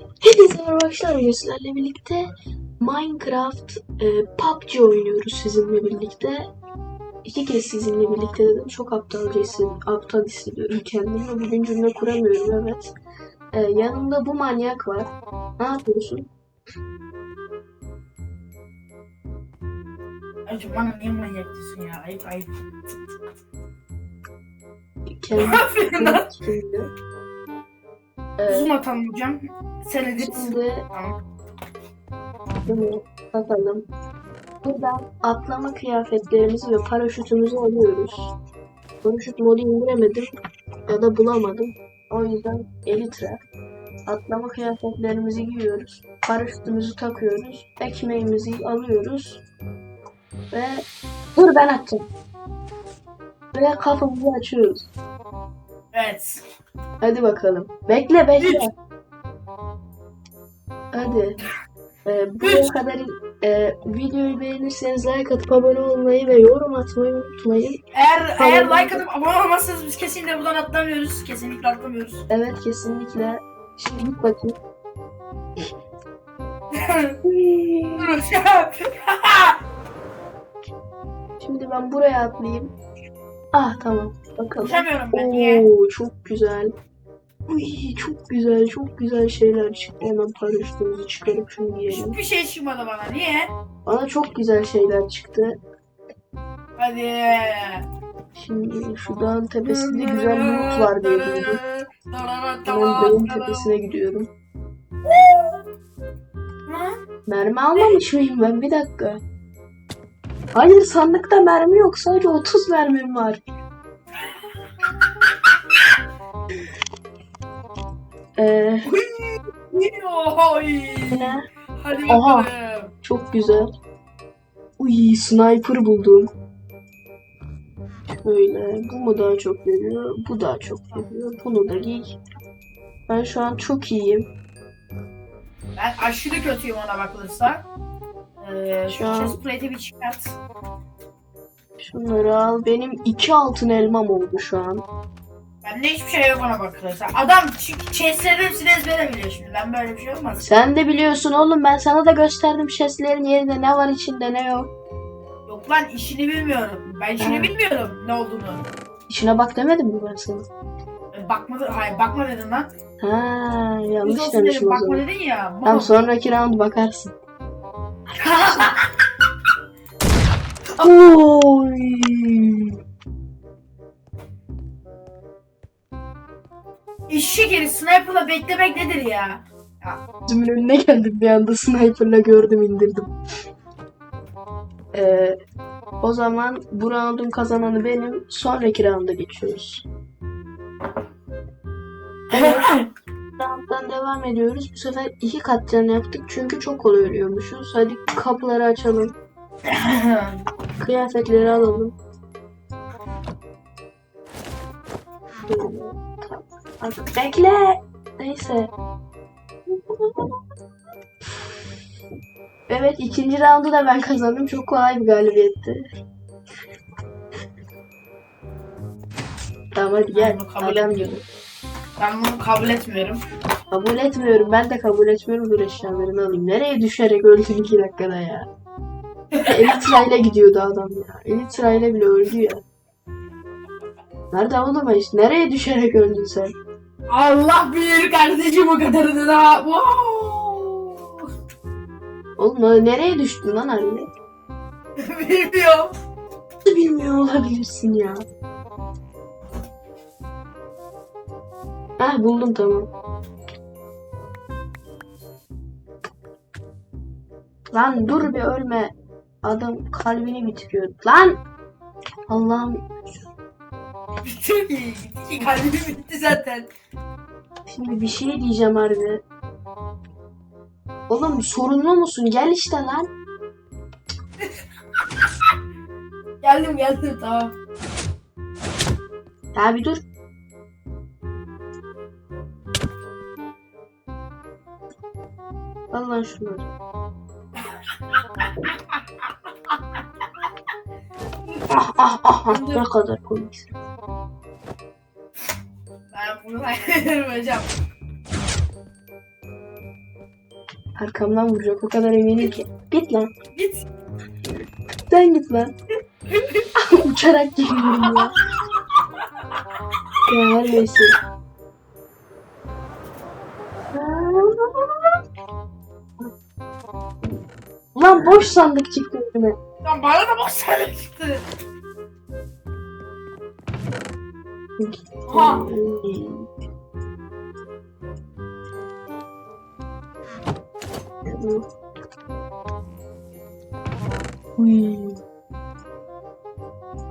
Hepinize merhaba arkadaşlar. Bugün sizlerle birlikte Minecraft e, PUBG oynuyoruz sizinle birlikte. İki kez sizinle birlikte dedim. Çok aptalca. Aptal hissediyorum kendimi. Bugün cümle kuramıyorum evet. E, yanımda bu manyak var. Ne yapıyorsun? Acım bana niye manyak diyorsun ya? Ayıp ayıp. Kendi Aferin lan. Zoom atalım hocam. Sen edit. şimdi Tamam. bunu bakalım. Buradan atlama kıyafetlerimizi ve paraşütümüzü alıyoruz. Paraşüt modu indiremedim ya da bulamadım. O yüzden elitre. Atlama kıyafetlerimizi giyiyoruz. Paraşütümüzü takıyoruz. Ekmeğimizi alıyoruz. Ve dur ben açacağım. Ve kafamızı açıyoruz. Evet. Hadi bakalım. Bekle bekle. Hadi. Ee, buraya kadar e, videoyu beğenirseniz like atıp abone olmayı ve yorum atmayı unutmayın. Eğer Tamam. eğer like atıp abone olmazsanız biz kesinlikle buradan atlamıyoruz. Kesinlikle atlamıyoruz. Evet kesinlikle. Şimdi git bakayım. Şimdi ben buraya atlayayım. Ah tamam. Bakalım. Uçamıyorum ben niye? Oo çok güzel. Uy, çok güzel, çok güzel şeyler çıktı. Hemen paraşütümüzü çıkarıp şunu giyelim. Hiçbir şey çıkmadı bana. Niye? Bana çok güzel şeyler çıktı. Hadi. Şimdi şu dağın tepesinde güzel loot var diye duydum. Hemen dağın tepesine gidiyorum. Mermi almamış mıyım ben? Bir dakika. Hayır sandıkta mermi yok. Sadece 30 mermim var. Ee, Oy. Hadi Oha. bakalım. çok güzel. Uy sniper buldum. Şöyle bu mu daha çok veriyor? Bu daha çok veriyor. Bunu da giy. Ben şu an çok iyiyim. Ben aşırı kötüyüm ona bakılırsa. Ee, Şu şu an- chest plate'i bir çıkart. Şunları al. Benim iki altın elmam oldu şu an. Bende hiçbir şey yok ona bakılırsa. Adam ch- chestlerin hepsini ezbere biliyor şimdi. Ben böyle bir şey olmaz. Sen de biliyorsun oğlum ben sana da gösterdim chestlerin yerinde ne var içinde ne yok. Yok lan işini bilmiyorum. Ben işini Ha. bilmiyorum ne olduğunu. İçine bak demedim mi ben sana? E, Bakmadı, hayır bakma dedin lan. Ha yanlış demişim o bakma zaman. dedin ya. Tamam sonraki round bakarsın. Oy. Eşek herif sniper'la beklemek nedir ya? Gözümün önüne geldim bir anda sniper'la gördüm indirdim. Ee, o zaman bu roundun kazananı benim. Sonraki rounda geçiyoruz. Evet. Round'dan devam ediyoruz. Bu sefer iki katcan yaptık çünkü çok kolay ölüyormuşuz. Hadi kapıları açalım. Kıyafetleri alalım. Böyle, tamam. Artık bekle. Neyse. Evet ikinci roundu da ben kazandım. Çok kolay bir galibiyetti. Tamam hadi gel. Ben bunu kabul etmiyorum. ben bunu kabul etmiyorum. Kabul etmiyorum. Ben de kabul etmiyorum. Dur eşyalarını alayım. Nereye düşerek öldün iki dakikada ya. Elytra'yla gidiyordu adam ya. Elytra'yla bile öldü ya. Nerede oğlum işte? Nereye düşerek öldün sen? Allah bilir kardeşim o kadarını da. Wow. Oğlum nereye düştün lan Ali? Bilmiyorum. Nasıl bilmiyor olabilirsin ya? Ah buldum tamam. Lan dur bir ölme. Adam kalbini bitiriyor. Lan! Allah'ım. Bitti. Kalbim bitti zaten. şimdi bir şey diyeceğim harbi. Oğlum sorunlu musun? Gel işte lan. Geldim geldim tamam. Ya bir dur. Al lan şunları. ah ah ah ah ne kadar komiksin. Hocam. Arkamdan vuracak o kadar eminim ki. Git lan. Git. Sen git lan. Uçarak geliyorum ya. Ya her neyse. Lan boş sandık çıktı önüme. Lan bana da boş tane çıktı. Ha. Uy.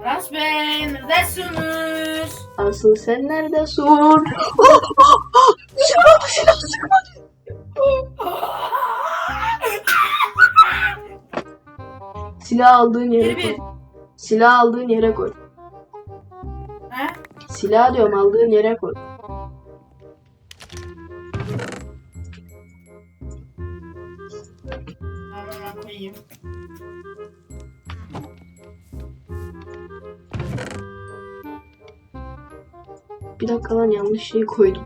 Aras Bey neredesiniz? Asıl sen neredesin? Oh, oh! Sıkma. Silah aldığın yere koy. Silah aldığın yere koy. He? Silah diyorum aldığın yere koy. Koyayım. Bir dakika lan yanlış şeyi koydum.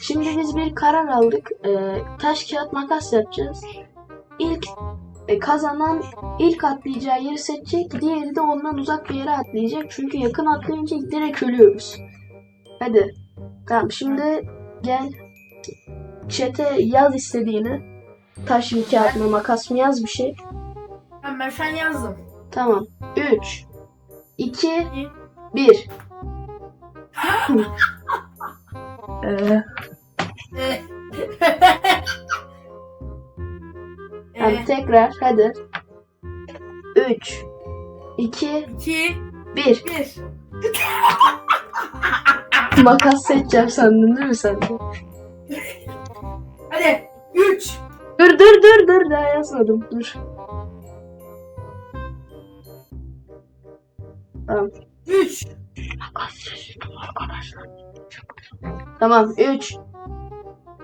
Şimdi biz bir karar aldık. Ee, taş kağıt makas yapacağız. İlk e, kazanan ilk atlayacağı yeri seçecek. Diğeri de ondan uzak bir yere atlayacak. Çünkü yakın atlayınca direkt ölüyoruz. Hadi. Tamam şimdi gel. Chat'e yaz istediğini. Taş mı kağıt mı makas mı yaz bir şey. Tamam ben şu an yazdım. Tamam. 3 2 1 Ee, Ee, Hadi tekrar hadi. 3 2 iki, 1 bir. Makas seçeceğim sandın değil mi sen de? Hadi. Dur dur dur dur daha yazmadım dur. Tamam. Üç. Makas seçtim arkadaşlar. Tamam 3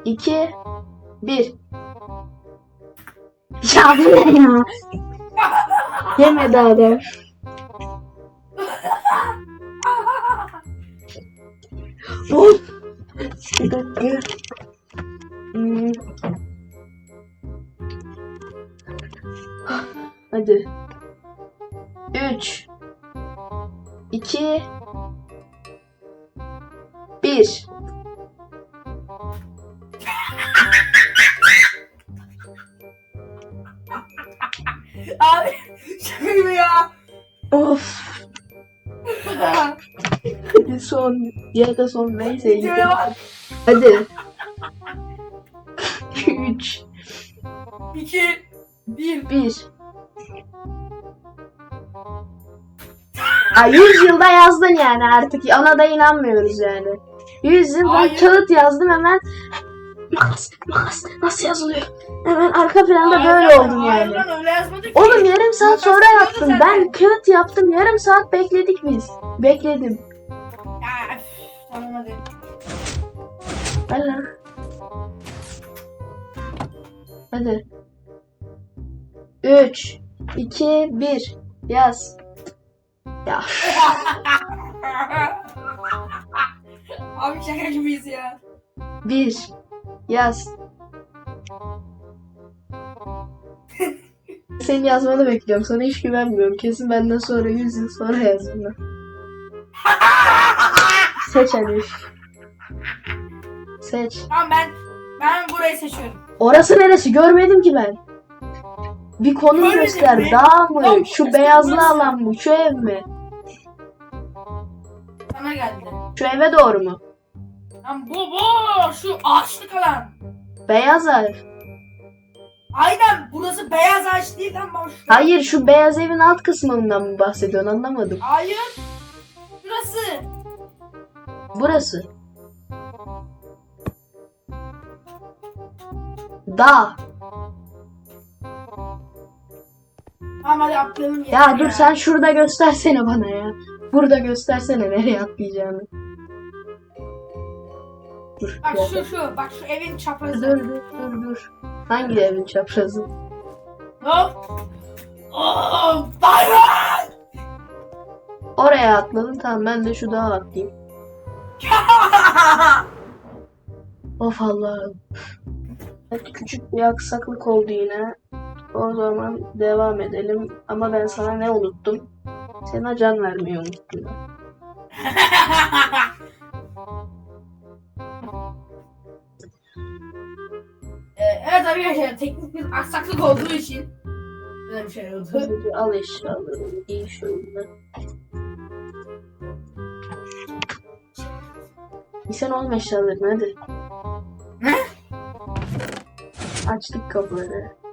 2 1 Ya bu ne ya? Yemedi adam. Of. Bir dakika. 7 3 2 1 Abi şaka gibi ya. Of. Hadi son. Ya da son neyse. Hadi. 3 2 1 1 Ha 100 yılda yazdın yani artık ona da inanmıyoruz yani. 100 yıl ben kağıt yazdım hemen makas makas nasıl yazılıyor? Hemen arka planda Hayır böyle oldum yani. Oğlum yarım saat sonra yaptım. zaten. Ben kağıt yaptım. Yarım saat bekledik biz. Bekledim. Ya, tamam hadi. Hadi. 3 2 1 Yaz. Ya Abi şaka gibiyiz ya. 1 Yaz. Senin yazmanı bekliyorum. Sana hiç güvenmiyorum. Kesin benden sonra 100 yıl sonra yaz bunu. Seç hadi. Seç. Tamam ben ben burayı seçiyorum. Orası neresi? Görmedim ki ben. Bir konum göster. mi? Dağ mı? Yok, Şu beyazlı burası. alan mı? Şu ev mi? Sana geldi. Şu eve doğru mu? Lan bu bu şu ağaçlık alan. Beyaz ev. Aynen burası beyaz ağaç değil lan boş. Hayır şu beyaz evin alt kısmından mı bahsediyorsun anlamadım. Hayır. Burası. Burası. Tamam hadi atlayalım. Ya dur sen şurada göstersene bana ya. Burada göstersene nereye atlayacağını. Dur. Bak şu şu bak şu evin çaprazı. Dur dur dur dur. Hangi evin çaprazı? Hop. Oh, Byron! Oraya atladın tamam ben de şu dağa atlayayım. Of Allah'ım. Küçük bir aksaklık oldu yine. O zaman devam edelim. Ama ben sana ne unuttum? Sana can vermeyi unuttum. Ee, evet arkadaşlar teknik bir aksaklık olduğu için böyle bir şey oldu. Hızlıca al eşyaları. İyi şöyle. Bir sen olma eşyalarını hadi. Ne? Açtık kapıları.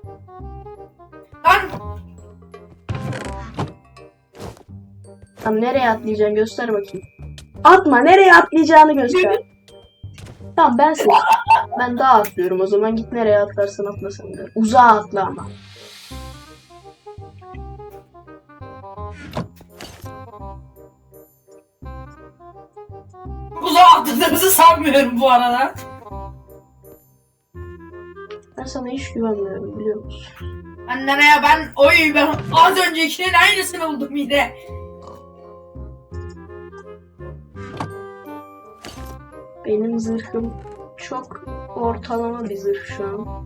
Tamam nereye atlayacaksın göster bakayım. Atma nereye atlayacağını göster. Tamam ben seç. Ben daha atlıyorum o zaman git nereye atlarsan atla sen de. Uzağa atla ama. uzağa atladığımızı sanmıyorum bu arada. Ben sana hiç güvenmiyorum biliyor musun? Ben nereye ben oy ben az öncekinin aynısını buldum yine. Benim zırhım çok ortalama bir zırh şu an.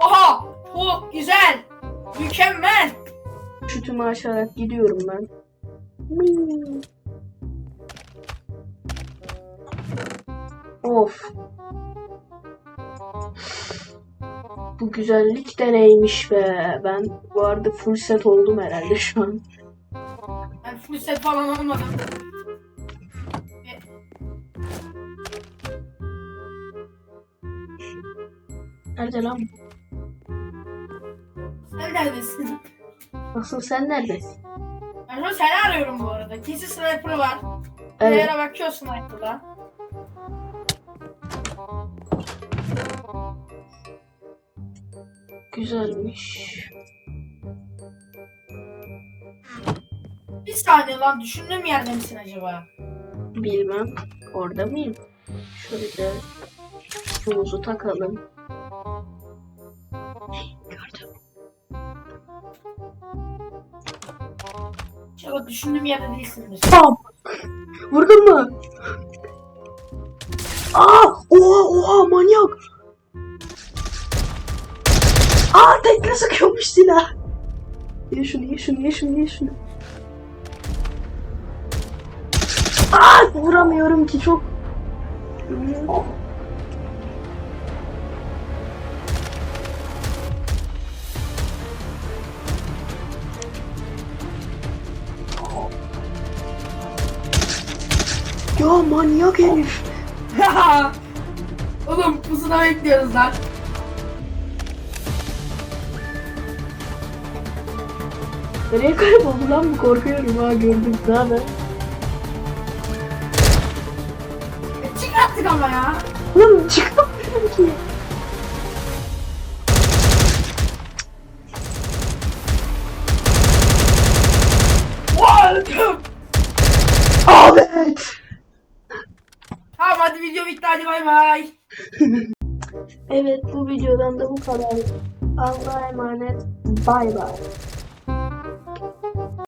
Oha çok güzel. Mükemmel. Şütümü aşarak gidiyorum ben. Of. Bu güzellik de neymiş be. Ben bu arada full set oldum herhalde şu an. Ben full set falan olmadım. Nerede lan? Sen neredesin? Nasıl sen neredesin? Ben şu an seni arıyorum bu arada. Kesin sniper var. Evet. Nereye bakıyor sniper'da? Güzelmiş. Bir saniye lan düşündüğüm yerde misin acaba? Bilmem. Orada mıyım? Şöyle şumuzu takalım. İnşallah düşündüğüm yerde değilsindir. Bam! Vurdun mu? Aa! Oha oha manyak! Aa tekne sıkıyormuş silah. Ye şunu ye şunu ye şunu ye şunu. Aa vuramıyorum ki çok. Ya manyak herif. Oğlum pusuna bekliyoruz lan. Nereye kayboldu lan bu korkuyorum ha gördüm ne haber? E, çık artık ama ya. Lan çıkamıyorum ki. Öldüm. Ahmet! Tamam hadi video bitti hadi bay bay. Evet bu videodan da bu kadar. Allah'a emanet. Bay bay.